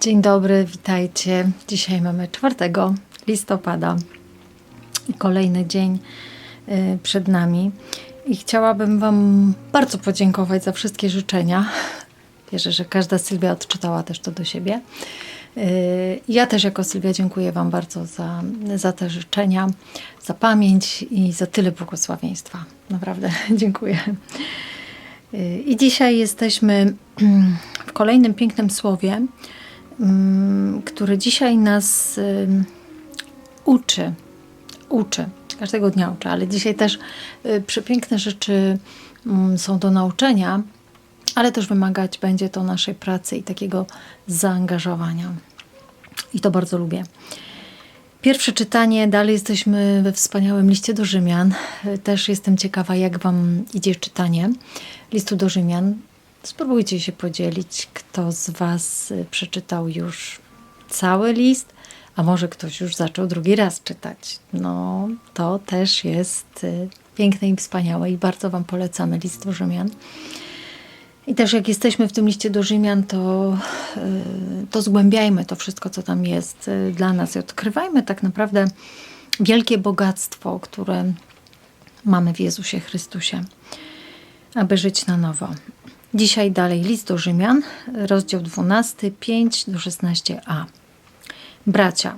Dzień dobry, witajcie. Dzisiaj mamy 4 listopada i kolejny dzień y, przed nami. I chciałabym Wam bardzo podziękować za wszystkie życzenia. Wierzę, że każda Sylwia odczytała też to do siebie. Y, Ja też jako Sylwia dziękuję Wam bardzo za, za te życzenia, za pamięć i za tyle błogosławieństwa. Naprawdę dziękuję. Y, I dzisiaj jesteśmy w kolejnym pięknym słowie, który dzisiaj nas uczy. Uczy. Każdego dnia uczy, ale dzisiaj też y, przepiękne rzeczy mm, są do nauczenia, ale też wymagać będzie to naszej pracy i takiego zaangażowania. I to bardzo lubię. Pierwsze czytanie, dalej jesteśmy we wspaniałym liście do Rzymian. Też jestem ciekawa, jak Wam idzie czytanie listu do Rzymian. Spróbujcie się podzielić, kto z Was y, przeczytał już cały list, a może ktoś już zaczął drugi raz czytać. No, to też jest y, piękne i wspaniałe i bardzo Wam polecamy list do Rzymian. I też jak jesteśmy w tym liście do Rzymian, to, y, to zgłębiajmy to wszystko, co tam jest dla nas i odkrywajmy tak naprawdę wielkie bogactwo, które mamy w Jezusie Chrystusie, aby żyć na nowo. Dzisiaj dalej list do Rzymian, rozdział 12, 5 do 16a. Bracia,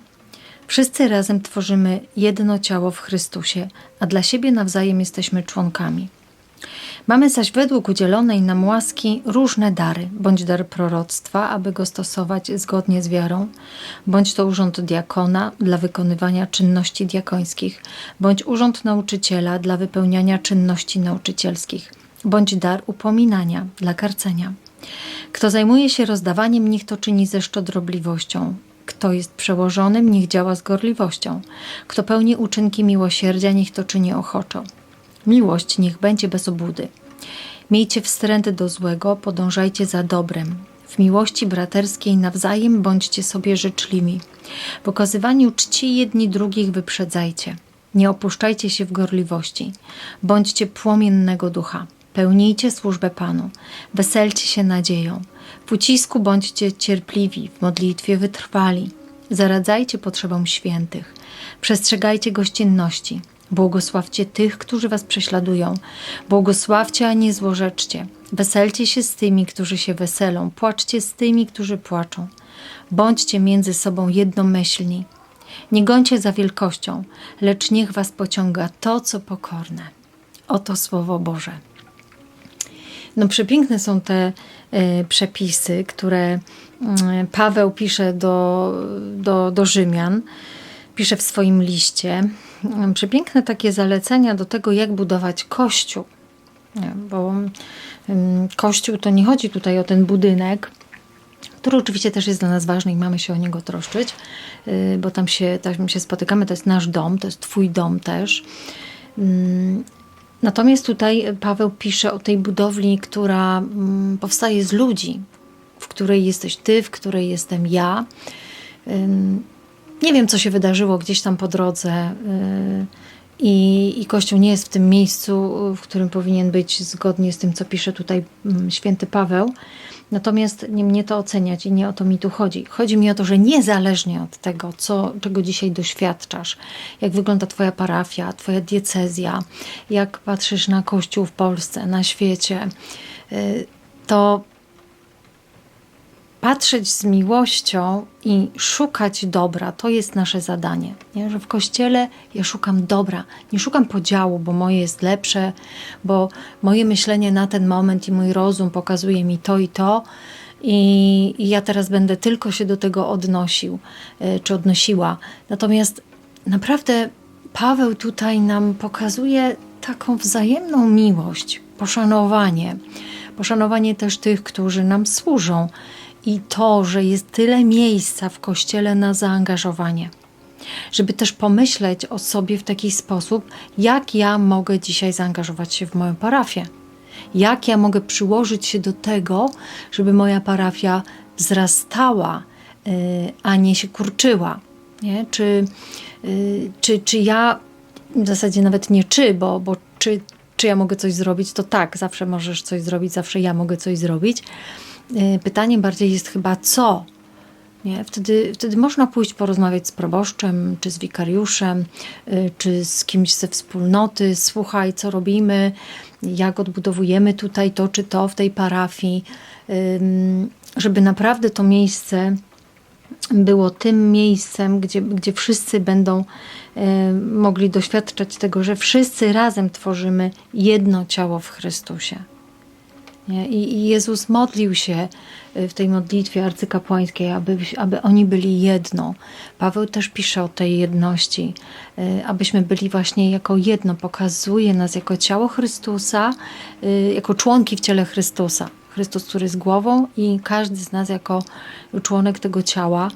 wszyscy razem tworzymy jedno ciało w Chrystusie, a dla siebie nawzajem jesteśmy członkami. Mamy zaś według udzielonej nam łaski różne dary, bądź dar proroctwa, aby go stosować zgodnie z wiarą, bądź to urząd diakona dla wykonywania czynności diakońskich, bądź urząd nauczyciela dla wypełniania czynności nauczycielskich, bądź dar upominania dla karcenia. Kto zajmuje się rozdawaniem, niech to czyni ze szczodrobliwością. Kto jest przełożonym, niech działa z gorliwością. Kto pełni uczynki miłosierdzia, niech to czyni ochoczo. Miłość niech będzie bez obudy. Miejcie wstręt do złego, podążajcie za dobrem. W miłości braterskiej nawzajem bądźcie sobie życzliwi. W okazywaniu czci jedni drugich wyprzedzajcie. Nie opuszczajcie się w gorliwości. Bądźcie płomiennego ducha. Pełnijcie służbę Panu. Weselcie się nadzieją. W ucisku bądźcie cierpliwi, w modlitwie wytrwali. Zaradzajcie potrzebom świętych. Przestrzegajcie gościnności. Błogosławcie tych, którzy was prześladują. Błogosławcie, a nie złorzeczcie. Weselcie się z tymi, którzy się weselą. Płaczcie z tymi, którzy płaczą. Bądźcie między sobą jednomyślni. Nie gońcie za wielkością, lecz niech was pociąga to, co pokorne. Oto Słowo Boże. No, przepiękne są te e, przepisy, które mm, Paweł pisze do, do, do Rzymian, pisze w swoim liście. Mm, Przepiękne takie zalecenia do tego, jak budować kościół. Bo mm, kościół to nie chodzi tutaj o ten budynek, który oczywiście też jest dla nas ważny i mamy się o niego troszczyć, y, bo tam się, tam się spotykamy, to jest nasz dom, to jest Twój dom też. Natomiast tutaj Paweł pisze o tej budowli, która mm, powstaje z ludzi, w której jesteś Ty, w której jestem ja. Nie wiem, co się wydarzyło gdzieś tam po drodze. y, I, I Kościół nie jest w tym miejscu, w którym powinien być, zgodnie z tym, co pisze tutaj mm, święty Paweł. Natomiast nie mnie to oceniać i nie o to mi tu chodzi. Chodzi mi o to, że niezależnie od tego, co, czego dzisiaj doświadczasz, jak wygląda Twoja parafia, Twoja diecezja, jak patrzysz na Kościół w Polsce, na świecie, y, to patrzeć z miłością i szukać dobra, to jest nasze zadanie. Nie? Że w kościele ja szukam dobra, nie szukam podziału, bo moje jest lepsze, bo moje myślenie na ten moment i mój rozum pokazuje mi to i to. I, I ja teraz będę tylko się do tego odnosił, y, czy odnosiła. Natomiast naprawdę Paweł tutaj nam pokazuje taką wzajemną miłość, poszanowanie, poszanowanie też tych, którzy nam służą i to, że jest tyle miejsca w kościele na zaangażowanie. Żeby też pomyśleć o sobie w taki sposób, jak ja mogę dzisiaj zaangażować się w moją parafię. Jak ja mogę przyłożyć się do tego, żeby moja parafia wzrastała, y, a nie się kurczyła. Nie? Czy, y, czy, czy ja, w zasadzie nawet nie czy, bo, bo czy, czy ja mogę coś zrobić, to tak, zawsze możesz coś zrobić, zawsze ja mogę coś zrobić. Y, Pytanie bardziej jest chyba co, Nie? Wtedy, wtedy można pójść porozmawiać z proboszczem, czy z wikariuszem, y, czy z kimś ze wspólnoty. Słuchaj, co robimy, jak odbudowujemy tutaj to czy to w tej parafii, żeby naprawdę to miejsce było tym miejscem, gdzie, gdzie wszyscy będą e, mogli doświadczać tego, że wszyscy razem tworzymy jedno ciało w Chrystusie. I Jezus modlił się e, w tej modlitwie arcykapłańskiej, aby, aby oni byli jedno. Paweł też pisze o tej jedności, e, abyśmy byli właśnie jako jedno. Pokazuje nas jako ciało Chrystusa, e, jako członki w ciele Chrystusa. Chrystus, który jest głową i każdy z nas jako członek tego ciała,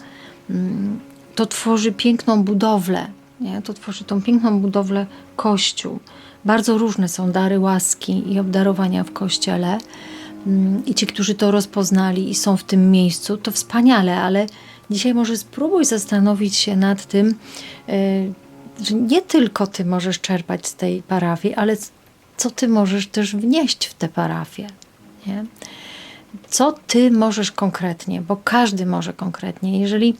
mm, to tworzy piękną budowlę. Nie? To tworzy tą piękną budowlę Kościół. Bardzo różne są dary łaski i obdarowania w Kościele. Mm, I ci, którzy to rozpoznali i są w tym miejscu, to wspaniale, ale dzisiaj może spróbuj zastanowić się nad tym, y, że nie tylko ty możesz czerpać z tej parafii, ale co ty możesz też wnieść w tę parafię. Nie? Co ty możesz konkretnie, bo każdy może konkretnie. Jeżeli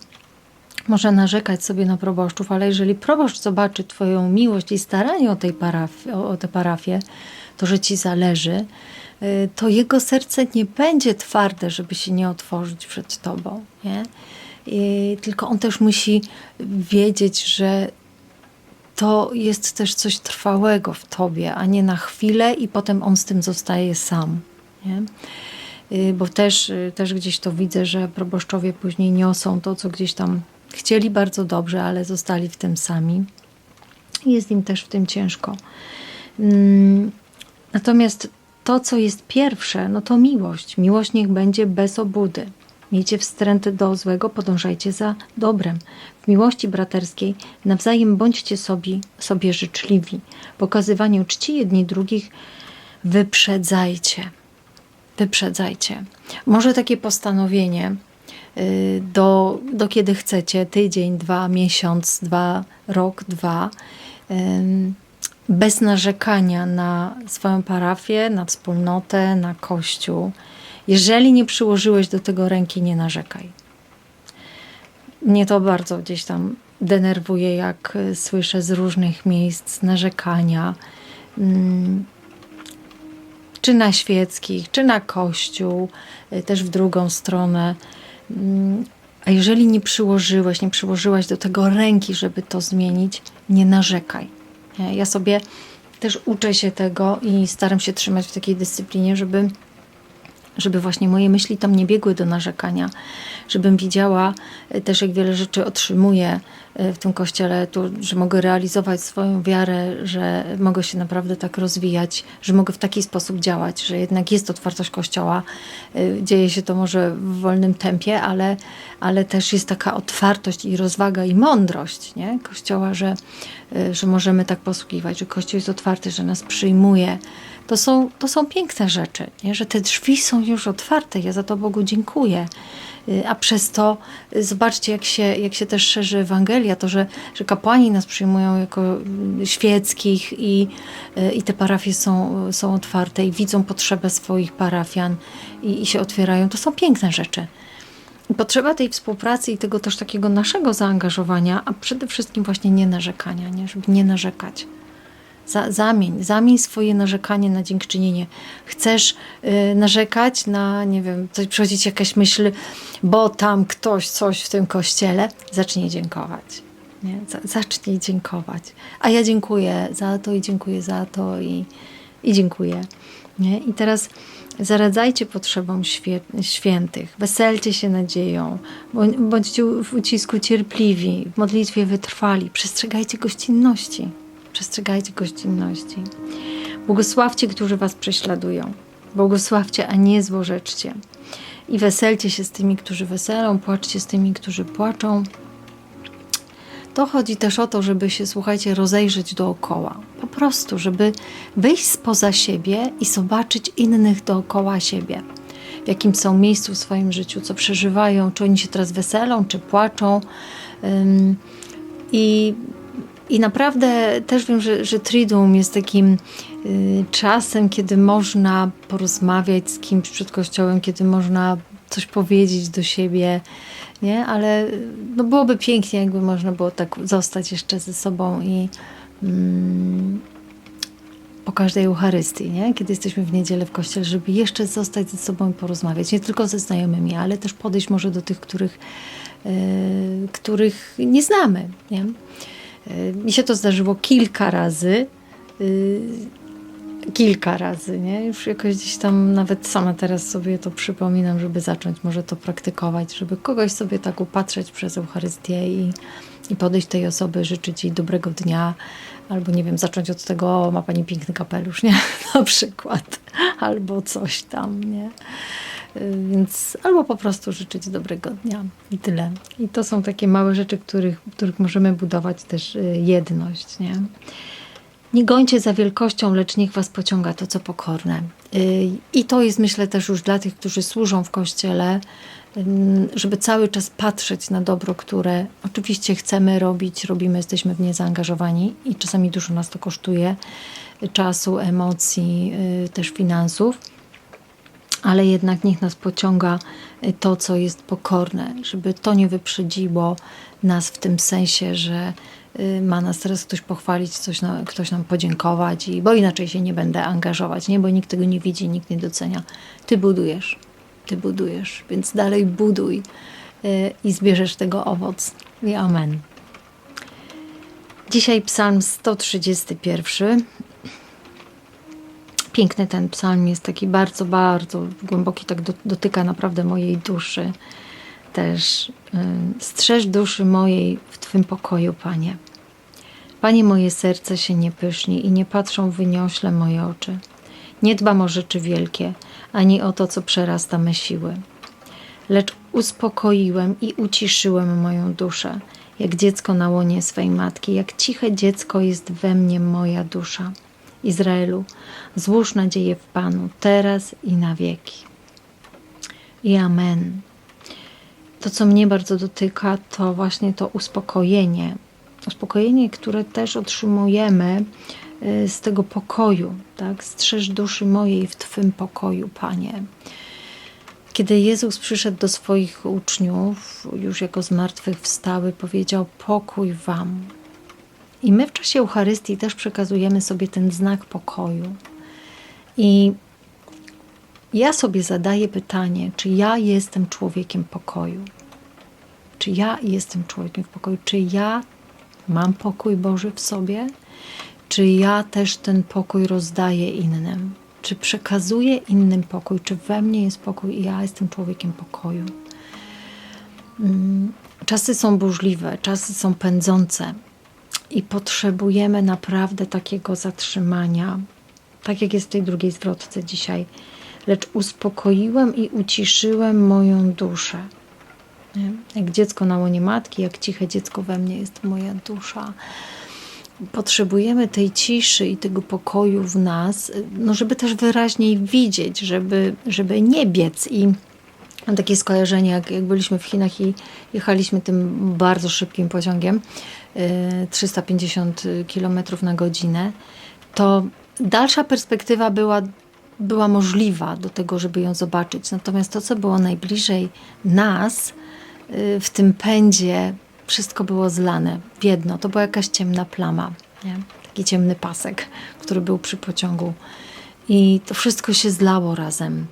może narzekać sobie na proboszczów, ale jeżeli proboszcz zobaczy Twoją miłość i staranie o, tej parafii, o, o tę parafię, to że Ci zależy, y, to jego serce nie będzie twarde, żeby się nie otworzyć przed Tobą. Nie? I tylko on też musi wiedzieć, że to jest też coś trwałego w Tobie, a nie na chwilę i potem on z tym zostaje sam. Nie? Y, bo też, y, też gdzieś to widzę, że proboszczowie później niosą to, co gdzieś tam chcieli bardzo dobrze, ale zostali w tym sami. Jest im też w tym ciężko. Mm, natomiast to, co jest pierwsze, no to miłość. Miłość niech będzie bez obudy. Miejcie wstręty do złego, podążajcie za dobrem. W miłości braterskiej nawzajem bądźcie sobie, sobie życzliwi. W okazywaniu czci jedni drugich wyprzedzajcie wyprzedzajcie. Może takie postanowienie do, do kiedy chcecie, tydzień, dwa, miesiąc, dwa, rok, dwa, bez narzekania na swoją parafię, na wspólnotę, na kościół. Jeżeli nie przyłożyłeś do tego ręki, nie narzekaj. Mnie to bardzo gdzieś tam denerwuje, jak y, słyszę z różnych miejsc narzekania czy na świeckich, czy na kościół, y, też w drugą stronę. Mm, a jeżeli nie przyłożyłeś, nie przyłożyłaś do tego ręki, żeby to zmienić, nie narzekaj. Ja sobie też uczę się tego i staram się trzymać w takiej dyscyplinie, żeby żeby właśnie moje myśli tam nie biegły do narzekania, żebym widziała e, też, jak wiele rzeczy otrzymuję w tym kościele, tu, że mogę realizować swoją wiarę, że mogę się naprawdę tak rozwijać, że mogę w taki sposób działać, że jednak jest otwartość kościoła. E, dzieje się to może w wolnym tempie, ale, ale też jest taka otwartość i rozwaga i mądrość nie? kościoła, że, że możemy tak posługiwać, że kościół jest otwarty, że nas przyjmuje to są, to są piękne rzeczy, nie? że te drzwi są już otwarte. Ja za to Bogu dziękuję. Y, a przez to y, zobaczcie, jak się, jak się też szerzy Ewangelia, to, że, że kapłani nas przyjmują jako y, świeckich i, i te parafie są, są otwarte i widzą potrzebę swoich parafian i, i się otwierają. To są piękne rzeczy. Potrzeba tej współpracy i tego też takiego naszego zaangażowania, a przede wszystkim właśnie nie narzekania, nie? żeby nie narzekać. Za, zamień, zamień swoje narzekanie na dziękczynienie. Chcesz y, narzekać na, nie wiem, coś przychodzić jakaś myśl, bo tam ktoś coś w tym kościele, zacznij dziękować. Nie? Zacznij dziękować. A ja dziękuję za to i dziękuję za to i, i dziękuję. Nie? I teraz zaradzajcie potrzebom świętych, weselcie się nadzieją, bądźcie w ucisku cierpliwi, w modlitwie wytrwali, przestrzegajcie gościnności. Przestrzegajcie gościnności. Błogosławcie, którzy was prześladują. Błogosławcie, a nie złorzeczcie. I weselcie się z tymi, którzy weselą, płaczcie z tymi, którzy płaczą. To chodzi też o to, żeby się, słuchajcie, rozejrzeć dookoła. Po prostu, żeby wyjść spoza siebie i zobaczyć innych dookoła siebie. W jakim są miejscu w swoim życiu, co przeżywają, czy oni się teraz weselą, czy płaczą. I i naprawdę też wiem, że, że Triduum jest takim y, czasem, kiedy można porozmawiać z kimś przed kościołem, kiedy można coś powiedzieć do siebie, nie? Ale no byłoby pięknie, jakby można było tak zostać jeszcze ze sobą i mm, po każdej Eucharystii, nie? kiedy jesteśmy w niedzielę w kościele, żeby jeszcze zostać ze sobą i porozmawiać. Nie tylko ze znajomymi, ale też podejść może do tych, których, yy, których nie znamy. Nie? Mi się to zdarzyło kilka razy. Yy, kilka razy, nie? Już jakoś gdzieś tam nawet sama teraz sobie to przypominam, żeby zacząć może to praktykować, żeby kogoś sobie tak upatrzeć przez Eucharystię i, i podejść tej osoby, życzyć jej dobrego dnia, albo nie wiem, zacząć od tego, ma pani piękny kapelusz, nie? Na przykład, albo coś tam, nie? Y, Więc albo po prostu życzyć dobrego dnia i tyle. I to są takie małe rzeczy, których, których możemy budować też y, jedność, nie? Nie gońcie za wielkością, lecz niech was pociąga to, co pokorne. Y, I to jest, myślę, też już dla tych, którzy służą w kościele, ym, żeby cały czas patrzeć na dobro, które oczywiście chcemy robić, robimy, jesteśmy w nie zaangażowani i czasami dużo nas to kosztuje y, czasu, emocji, y, też finansów ale jednak niech nas pociąga y, to, co jest pokorne, żeby to nie wyprzedziło nas w tym sensie, że y, ma nas teraz ktoś pochwalić, coś ktoś nam podziękować, i, bo inaczej się nie będę angażować, nie? bo nikt tego nie widzi, nikt nie docenia. Ty budujesz, ty budujesz, więc dalej buduj y, i zbierzesz tego owoc. I amen. Dzisiaj psalm 131. Piękny ten psalm jest taki bardzo, bardzo głęboki, tak do, dotyka naprawdę mojej duszy. Też y, strzeż duszy mojej w Twym pokoju, Panie. Panie, moje serce się nie pyszni i nie patrzą wyniośle moje oczy. Nie dbam o rzeczy wielkie, ani o to, co przerasta me siły. Lecz uspokoiłem i uciszyłem moją duszę, jak dziecko na łonie swej matki, jak ciche dziecko jest we mnie moja dusza. Izraelu, złóż nadzieję w Panu, teraz i na wieki. I amen. To, co mnie bardzo dotyka, to właśnie to uspokojenie. Uspokojenie, które też otrzymujemy y, z tego pokoju, tak? Strzeż duszy mojej w Twym pokoju, Panie. Kiedy Jezus przyszedł do swoich uczniów, już jako zmartwychwstały, powiedział: Pokój Wam. I my w czasie Eucharystii też przekazujemy sobie ten znak pokoju. I ja sobie zadaję pytanie, czy ja jestem człowiekiem pokoju? Czy ja jestem człowiekiem w pokoju? Czy ja mam pokój Boży w sobie? Czy ja też ten pokój rozdaję innym? Czy przekazuję innym pokój? Czy we mnie jest pokój i ja jestem człowiekiem pokoju? Mm, Czasy są burzliwe, czasy są pędzące i potrzebujemy naprawdę takiego zatrzymania, tak jak jest w tej drugiej zwrotce dzisiaj. Lecz uspokoiłem i uciszyłem moją duszę. Nie? Jak dziecko na łonie matki, jak ciche dziecko we mnie jest moja dusza. Potrzebujemy tej ciszy i tego pokoju w nas, no żeby też wyraźniej widzieć, żeby, żeby nie biec i Mam takie skojarzenie, jak, jak byliśmy w Chinach i jechaliśmy tym bardzo szybkim pociągiem, 350 km na godzinę, to dalsza perspektywa była, była możliwa do tego, żeby ją zobaczyć. Natomiast to, co było najbliżej nas y, w tym pędzie, wszystko było zlane w jedno. To była jakaś ciemna plama, nie? taki ciemny pasek, który był przy pociągu. I to wszystko się zlało razem.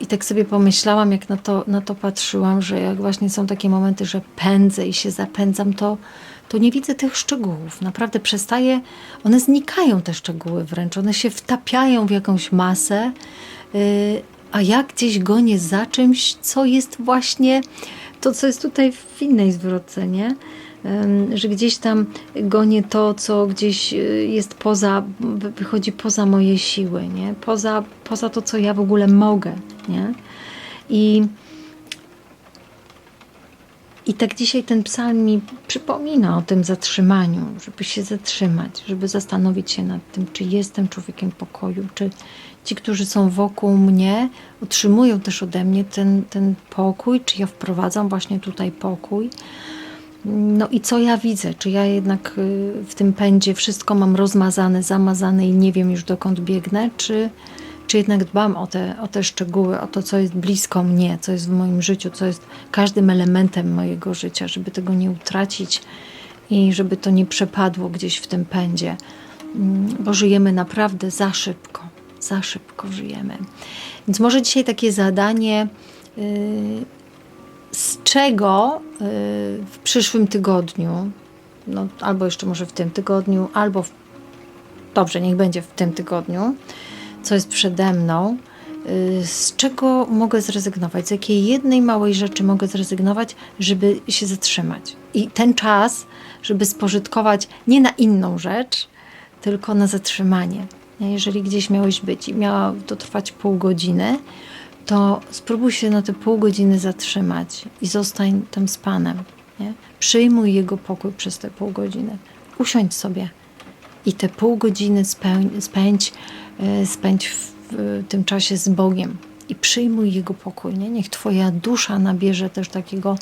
I tak sobie pomyślałam, jak na to, na to patrzyłam, że jak właśnie są takie momenty, że pędzę i się zapędzam, to, to nie widzę tych szczegółów. Naprawdę przestaje, one znikają te szczegóły wręcz, one się wtapiają w jakąś masę, yy, a ja gdzieś gonię za czymś, co jest właśnie to, co jest tutaj w innej zwrotce, nie? Że gdzieś tam gonię to, co gdzieś y, jest poza, wy- wychodzi poza moje siły, nie? Poza, poza to, co ja w ogóle mogę, nie? I, I tak dzisiaj ten psalm mi przypomina o tym zatrzymaniu, żeby się zatrzymać, żeby zastanowić się nad tym, czy jestem człowiekiem pokoju, czy ci, którzy są wokół mnie, otrzymują też ode mnie ten, ten pokój, czy ja wprowadzam właśnie tutaj pokój. No i co ja widzę? Czy ja jednak y, w tym pędzie wszystko mam rozmazane, zamazane i nie wiem już dokąd biegnę, czy, czy jednak dbam o te, o te szczegóły, o to, co jest blisko mnie, co jest w moim życiu, co jest każdym elementem mojego życia, żeby tego nie utracić i żeby to nie przepadło gdzieś w tym pędzie, Mm, bo żyjemy naprawdę za szybko, za szybko żyjemy. Więc może dzisiaj takie zadanie, yy, z czego yy, w przyszłym tygodniu, no, albo jeszcze może w tym tygodniu, albo w, dobrze, niech będzie w tym tygodniu, co jest przede mną, yy, z czego mogę zrezygnować, z jakiej jednej małej rzeczy mogę zrezygnować, żeby się zatrzymać. I ten czas, żeby spożytkować nie na inną rzecz, tylko na zatrzymanie. Nie? Jeżeli gdzieś miałeś być i miało to trwać pół godziny, to spróbuj się na te pół godziny zatrzymać i zostań tam z Panem. Nie? Przyjmuj Jego pokój przez te pół godziny. Usiądź sobie i te pół godziny spędź, e, spędź w, w tym czasie z Bogiem i przyjmuj Jego pokój. Nie? Niech Twoja dusza nabierze też takiego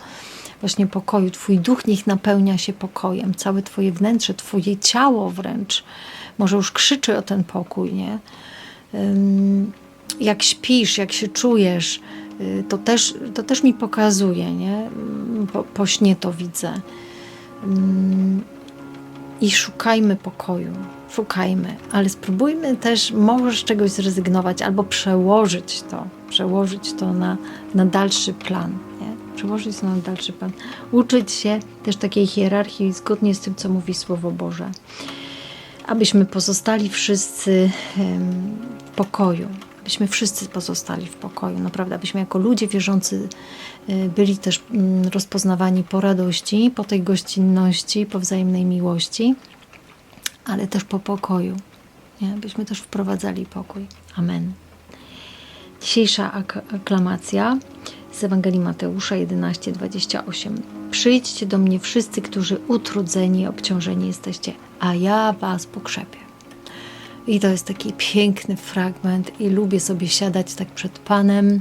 właśnie pokoju. Twój duch niech napełnia się pokojem. Całe Twoje wnętrze, Twoje ciało wręcz może już krzyczy o ten pokój, nie? Ym, Jak śpisz, jak się czujesz, y, to też, to też mi pokazuje, nie? Ym, Po, po śnie to widzę. Ym, I szukajmy pokoju, szukajmy, ale spróbujmy też może z czegoś zrezygnować albo przełożyć to, przełożyć to na, na dalszy plan, nie? Przełożyć to na dalszy plan. Uczyć się też takiej hierarchii zgodnie z tym, co mówi Słowo Boże abyśmy pozostali wszyscy w pokoju, abyśmy wszyscy pozostali w pokoju, naprawdę, abyśmy jako ludzie wierzący y, byli też mm, rozpoznawani po radości, po tej gościnności, po wzajemnej miłości, ale też po pokoju, nie? abyśmy też wprowadzali pokój. Amen. Dzisiejsza ak- aklamacja z Ewangelii Mateusza 11:28. Przyjdźcie do mnie wszyscy, którzy utrudzeni i obciążeni jesteście, a ja was pokrzepię. I to jest taki piękny fragment i lubię sobie siadać tak przed Panem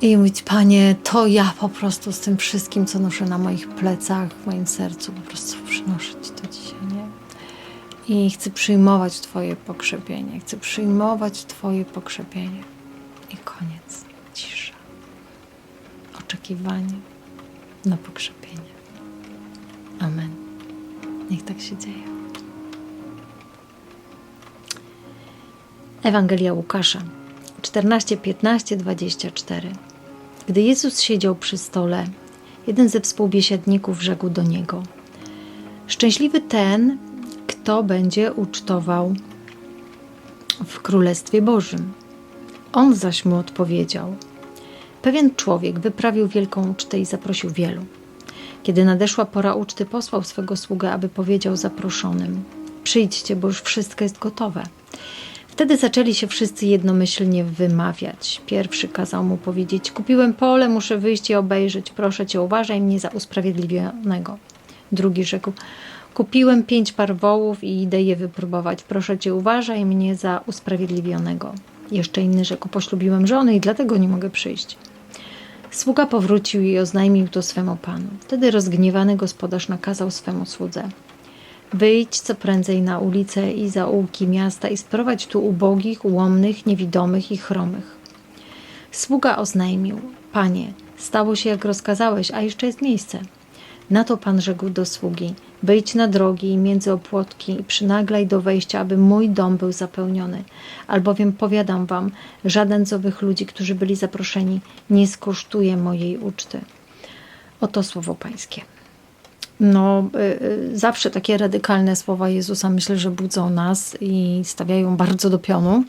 i mówić, Panie, to ja po prostu z tym wszystkim, co noszę na moich plecach, w moim sercu, po prostu przynoszę Ci to dzisiaj, nie? I chcę przyjmować Twoje pokrzepienie, chcę przyjmować Twoje pokrzepienie. I koniec. Cisza. Oczekiwanie na pokrzepienie. Amen. Niech tak się dzieje. Ewangelia Łukasza 14, 15, 24. Gdy Jezus siedział przy stole, jeden ze współbiesiadników rzekł do niego: Szczęśliwy ten, kto będzie ucztował w Królestwie Bożym. On zaś mu odpowiedział: Pewien człowiek wyprawił wielką ucztę i zaprosił wielu. Kiedy nadeszła pora uczty, posłał swego sługę, aby powiedział zaproszonym: Przyjdźcie, bo już wszystko jest gotowe. Wtedy zaczęli się wszyscy jednomyślnie wymawiać. Pierwszy kazał mu powiedzieć: Kupiłem pole, muszę wyjść i obejrzeć. Proszę cię, uważaj mnie za usprawiedliwionego. Drugi rzekł: Kupiłem pięć par wołów i idę je wypróbować. Proszę cię, uważaj mnie za usprawiedliwionego. Jeszcze inny rzekł: Poślubiłem żonę i dlatego nie mogę przyjść. Sługa powrócił i oznajmił to swemu panu. Wtedy rozgniewany gospodarz nakazał swemu słudze: Wyjdź co prędzej na ulice i zaułki miasta i sprowadź tu ubogich, łomnych, niewidomych i chromych. Sługa oznajmił: Panie, stało się jak rozkazałeś, a jeszcze jest miejsce. Na to pan rzekł do sługi: Wyjdź na drogi i między opłotki i przynaglaj do wejścia, aby mój dom był zapełniony. Albowiem powiadam wam, żaden z owych ludzi, którzy byli zaproszeni, nie skosztuje mojej uczty. Oto słowo Pańskie. No, y, y, zawsze takie radykalne słowa Jezusa myślę, że budzą nas i stawiają bardzo do pionu,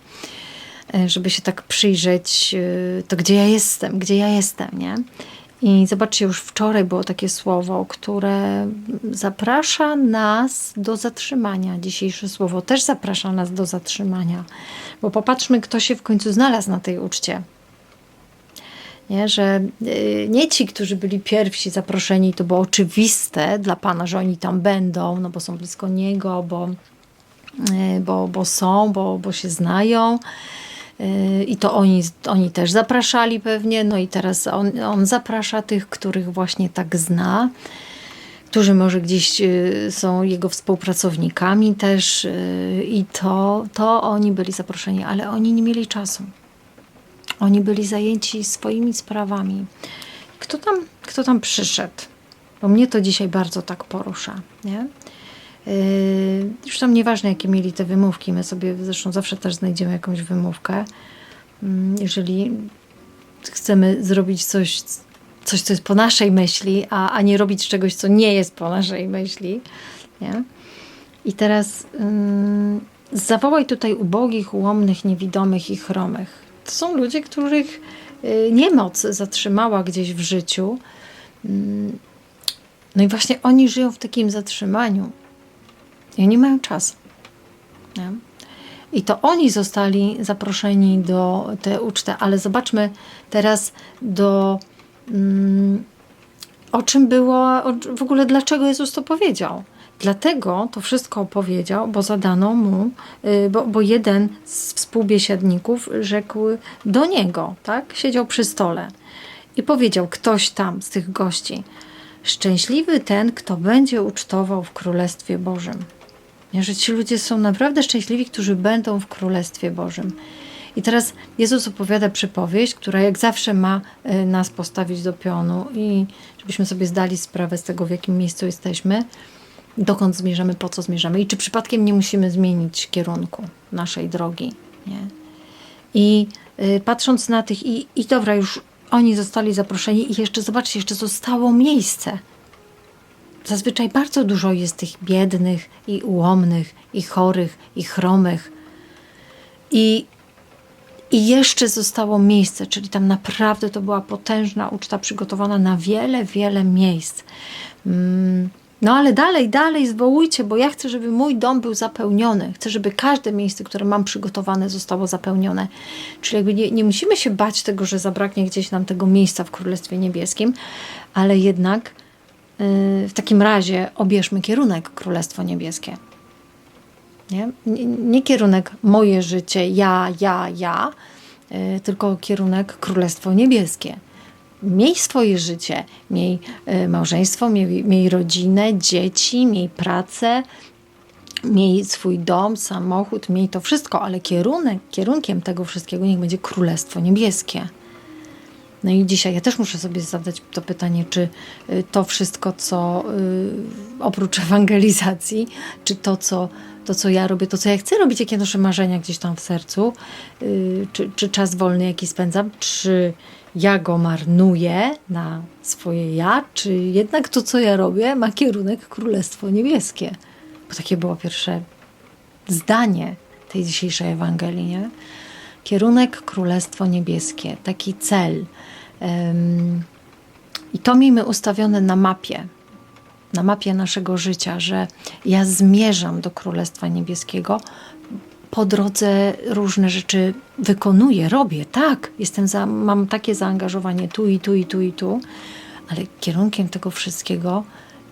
y, żeby się tak przyjrzeć, to gdzie ja jestem, gdzie ja jestem, nie? I zobaczcie, już wczoraj było takie słowo, które zaprasza nas do zatrzymania. Dzisiejsze słowo też zaprasza nas do zatrzymania, bo popatrzmy, kto się w końcu znalazł na tej uczcie. Nie, że y, nie ci, którzy byli pierwsi zaproszeni, to było oczywiste dla Pana, że oni tam będą, no bo są blisko Niego, bo, y, bo, bo są, bo, bo się znają. Y, I to oni, oni też zapraszali pewnie, no i teraz on, on zaprasza tych, których właśnie tak zna, którzy może gdzieś są jego współpracownikami też i to, to oni byli zaproszeni, ale oni nie mieli czasu. Oni byli zajęci swoimi sprawami. Kto tam, kto tam przyszedł? Bo mnie to dzisiaj bardzo tak porusza, nie? Yy, już tam nieważne, jakie mieli te wymówki, my sobie zresztą zawsze też znajdziemy jakąś wymówkę. Mm, Jeżeli chcemy zrobić coś, coś, co jest po naszej myśli, a, a nie robić czegoś, co nie jest po naszej myśli. Nie? I teraz ym, zawołaj tutaj ubogich, ułomnych, niewidomych i chromych. To są ludzie, których y, niemoc zatrzymała gdzieś w życiu. Ym, no i właśnie oni żyją w takim zatrzymaniu. I oni mają czas. Nie? I to oni zostali zaproszeni do tej uczty, ale zobaczmy teraz do mm, o czym było, w ogóle dlaczego Jezus to powiedział. Dlatego to wszystko opowiedział, bo zadano mu, y, bo, bo jeden z współbiesiadników rzekł do niego, tak? Siedział przy stole i powiedział ktoś tam z tych gości: Szczęśliwy ten, kto będzie ucztował w Królestwie Bożym. Że ci ludzie są naprawdę szczęśliwi, którzy będą w Królestwie Bożym. I teraz Jezus opowiada przypowieść, która jak zawsze ma y, nas postawić do pionu i żebyśmy sobie zdali sprawę z tego, w jakim miejscu jesteśmy, dokąd zmierzamy, po co zmierzamy i czy przypadkiem nie musimy zmienić kierunku naszej drogi. Nie? I y, patrząc na tych, i, i dobra, już oni zostali zaproszeni, i jeszcze zobaczcie, jeszcze zostało miejsce. Zazwyczaj bardzo dużo jest tych biednych i ułomnych, i chorych, i chromych. I, I jeszcze zostało miejsce, czyli tam naprawdę to była potężna uczta przygotowana na wiele, wiele miejsc. Mm, No ale dalej, dalej zwołujcie, bo ja chcę, żeby mój dom był zapełniony. Chcę, żeby każde miejsce, które mam przygotowane, zostało zapełnione. Czyli jakby nie, nie musimy się bać tego, że zabraknie gdzieś nam tego miejsca w Królestwie Niebieskim, ale jednak w takim razie obierzmy kierunek Królestwo Niebieskie. Nie? Nie, nie kierunek moje życie, ja, ja, ja, y, tylko kierunek Królestwo Niebieskie. Miej swoje życie, miej y, małżeństwo, miej, miej rodzinę, dzieci, miej pracę, miej swój dom, samochód, miej to wszystko, ale kierunek, kierunkiem tego wszystkiego niech będzie Królestwo Niebieskie. No i dzisiaj ja też muszę sobie zadać to pytanie, czy y, to wszystko, co y, oprócz ewangelizacji, czy to, co, to, co ja robię, to, co ja chcę robić, jakie noszę marzenia gdzieś tam w sercu, czy, czy czas wolny, jaki spędzam, czy ja go marnuję na swoje ja, czy jednak to, co ja robię, ma kierunek Królestwo Niebieskie. Bo takie było pierwsze zdanie tej dzisiejszej Ewangelii, nie? Kierunek Królestwo Niebieskie, taki cel. Ym, I to miejmy ustawione na mapie, na mapie naszego życia, że ja zmierzam do Królestwa Niebieskiego. Po drodze różne rzeczy wykonuję, robię, tak, jestem za, mam takie zaangażowanie tu i tu i tu i tu, ale kierunkiem tego wszystkiego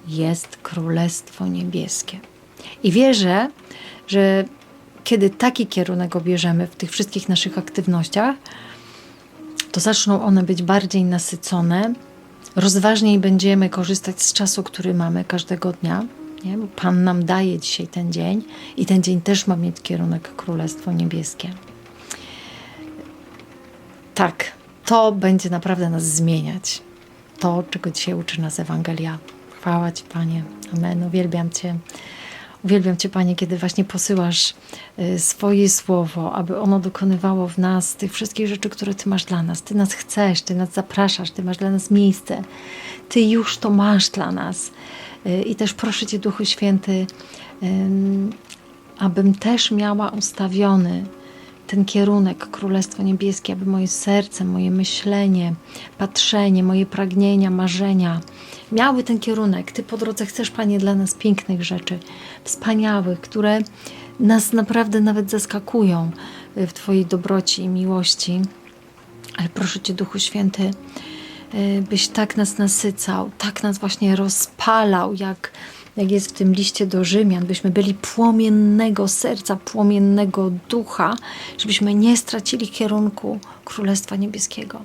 jest Królestwo Niebieskie. I wierzę, że kiedy taki kierunek obierzemy w tych wszystkich naszych aktywnościach, to zaczną one być bardziej nasycone, rozważniej będziemy korzystać z czasu, który mamy każdego dnia, nie? bo Pan nam daje dzisiaj ten dzień i ten dzień też ma mieć kierunek Królestwo Niebieskie. Tak, to będzie naprawdę nas zmieniać. To, czego dzisiaj uczy nas Ewangelia. Chwała Ci, Panie. Amen. Uwielbiam Cię. Uwielbiam Cię, Panie, kiedy właśnie posyłasz y, swoje słowo, aby ono dokonywało w nas tych wszystkich rzeczy, które Ty masz dla nas. Ty nas chcesz, Ty nas zapraszasz, Ty masz dla nas miejsce. Ty już to masz dla nas. Y, I też proszę Cię, Duchu Święty, ym, abym też miała ustawiony ten kierunek Królestwo Niebieskie, aby moje serce, moje myślenie, patrzenie, moje pragnienia, marzenia miały ten kierunek. Ty po drodze chcesz, Panie, dla nas pięknych rzeczy, wspaniałych, które nas naprawdę nawet zaskakują w Twojej dobroci i miłości. Ale proszę Cię, Duchu Święty, byś tak nas nasycał, tak nas właśnie rozpalał, jak jak jest w tym liście do Rzymian, byśmy byli płomiennego serca, płomiennego ducha, żebyśmy nie stracili kierunku Królestwa Niebieskiego.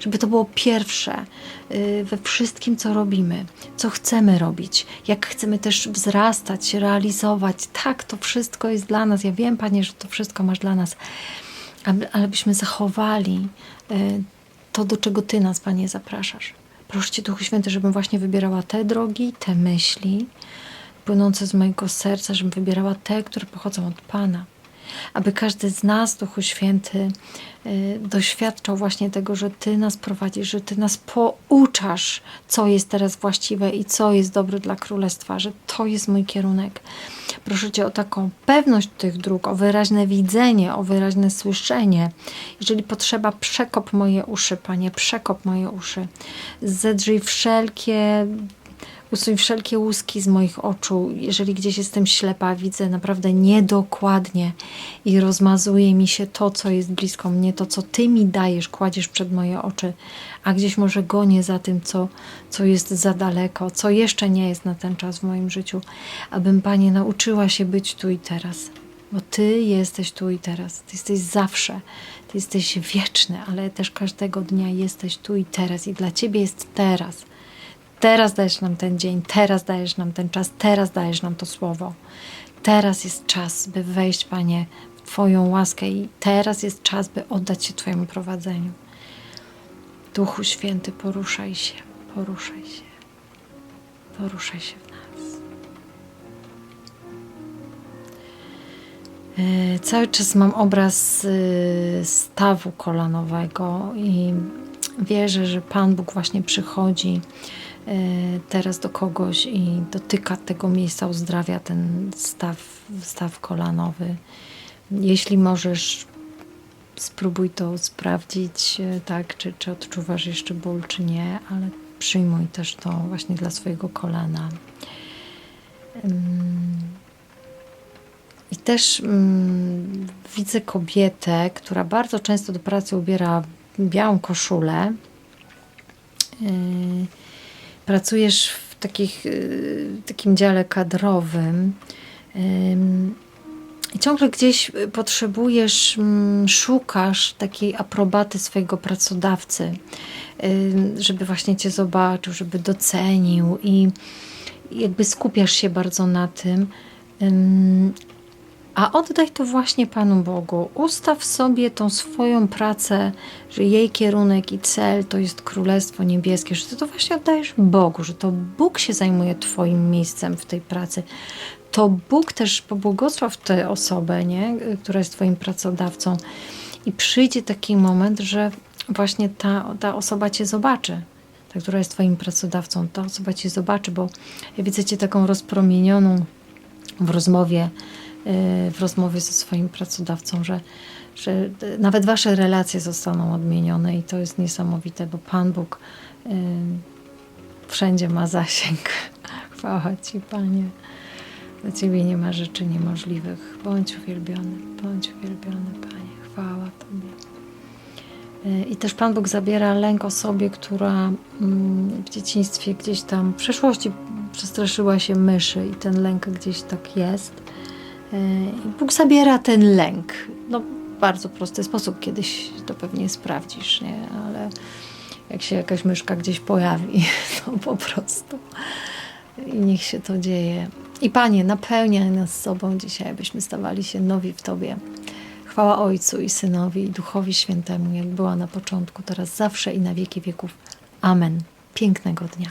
Żeby to było pierwsze y, we wszystkim, co robimy, co chcemy robić, jak chcemy też wzrastać, realizować. Tak, to wszystko jest dla nas. Ja wiem, Panie, że to wszystko masz dla nas, ale byśmy zachowali y, to, do czego Ty nas, Panie, zapraszasz. Proszę Cię, Duchu Święty, żebym właśnie wybierała te drogi, te myśli płynące z mojego serca, żebym wybierała te, które pochodzą od Pana. Aby każdy z nas, Duchu Święty, y, doświadczał właśnie tego, że Ty nas prowadzisz, że Ty nas pouczasz, co jest teraz właściwe i co jest dobre dla Królestwa, że to jest mój kierunek. Proszę Cię o taką pewność tych dróg, o wyraźne widzenie, o wyraźne słyszenie. Jeżeli potrzeba, przekop moje uszy, Panie, przekop moje uszy. Zedrzyj wszelkie Usuń wszelkie łuski z moich oczu. Jeżeli gdzieś jestem ślepa, widzę naprawdę niedokładnie i rozmazuje mi się to, co jest blisko mnie, to, co Ty mi dajesz, kładziesz przed moje oczy, a gdzieś może gonię za tym, co, co jest za daleko, co jeszcze nie jest na ten czas w moim życiu, abym, Panie, nauczyła się być tu i teraz. Bo Ty jesteś tu i teraz. Ty jesteś zawsze. Ty jesteś wieczny, ale też każdego dnia jesteś tu i teraz. I dla Ciebie jest teraz. Teraz dajesz nam ten dzień, teraz dajesz nam ten czas, teraz dajesz nam to słowo. Teraz jest czas, by wejść, Panie, w Twoją łaskę i teraz jest czas, by oddać się Twojemu prowadzeniu. Duchu Święty, poruszaj się, poruszaj się, poruszaj się w nas. E, Cały czas mam obraz y, stawu kolanowego i wierzę, że Pan Bóg właśnie przychodzi teraz do kogoś i dotyka tego miejsca, uzdrawia ten staw, staw kolanowy. Jeśli możesz, spróbuj to sprawdzić, e, tak, czy, czy odczuwasz jeszcze ból, czy nie, ale przyjmuj też to właśnie dla swojego kolana. I też widzę kobietę, która bardzo często do pracy ubiera białą koszulę. Yy, pracujesz w takich, yy, takim dziale kadrowym. I ciągle gdzieś potrzebujesz, mm, szukasz takiej aprobaty swojego pracodawcy, żeby właśnie cię zobaczył, żeby docenił i jakby skupiasz się bardzo na tym. A oddaj to właśnie Panu Bogu. Ustaw sobie tą swoją pracę, że jej kierunek i cel to jest Królestwo Niebieskie, że ty to właśnie oddajesz Bogu, że to Bóg się zajmuje Twoim miejscem w tej pracy. To Bóg też pobłogosław tę osobę, nie? która jest Twoim pracodawcą. I przyjdzie taki moment, że właśnie ta, ta osoba Cię zobaczy, ta, która jest Twoim pracodawcą, ta osoba Cię zobaczy, bo ja widzę Cię taką rozpromienioną w rozmowie w rozmowie ze swoim pracodawcą, że, że nawet wasze relacje zostaną odmienione i to jest niesamowite, bo Pan Bóg y, wszędzie ma zasięg. Chwała Ci, Panie. Dla Ciebie nie ma rzeczy niemożliwych. Bądź uwielbiony, bądź uwielbiony, Panie. Chwała Tobie. Y, I też Pan Bóg zabiera lęk osobie, która mm, w dzieciństwie gdzieś tam, w przeszłości przestraszyła się myszy i ten lęk gdzieś tak jest. Bóg zabiera ten lęk. No, bardzo prosty sposób. Kiedyś to pewnie sprawdzisz, nie? Ale jak się jakaś myszka gdzieś pojawi, to po prostu. I niech się to dzieje. I Panie, napełniaj nas sobą dzisiaj, abyśmy stawali się nowi w Tobie. Chwała Ojcu i Synowi i Duchowi Świętemu, jak była na początku, teraz zawsze i na wieki wieków. Amen. Pięknego dnia.